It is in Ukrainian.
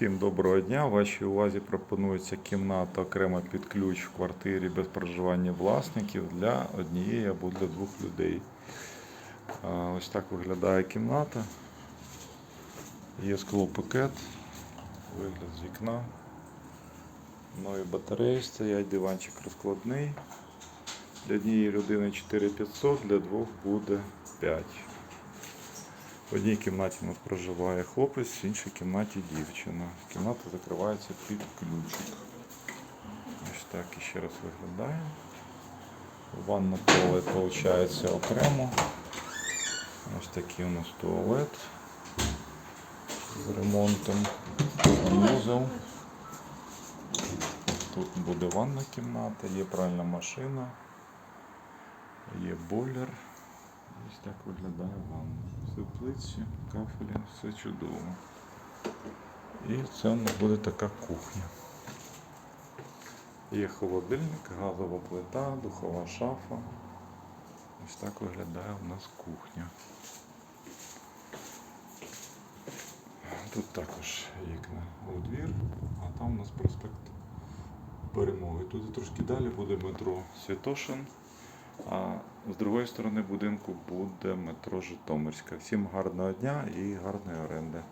Всім доброго дня. Вашій увазі пропонується кімната окремо під ключ в квартирі без проживання власників для однієї або для двох людей. Ось так виглядає кімната. Є склопакет, вигляд з вікна. Нові батареї стоять, диванчик розкладний. Для однієї людини 4500, для двох буде 5. В одній кімнаті у нас проживає хлопець, в іншій кімнаті дівчина. Кімната закривається під ключик. Ось так іще раз виглядає. Ванна туалет виходить окремо. Ось такий у нас туалет з ремонтом. Санузел. Тут буде ванна кімната, є пральна машина, є бойлер. Ось так виглядає ванна. Все плиці, кафелі, все чудово. І це у нас буде така кухня. Є холодильник, газова плита, духова шафа. Ось так виглядає у нас кухня. Тут також вікна у двір, а там у нас проспект Перемоги. Тут трошки далі буде метро Святошин. А з другої сторони будинку буде метро Житомирська. Всім гарного дня і гарної оренди.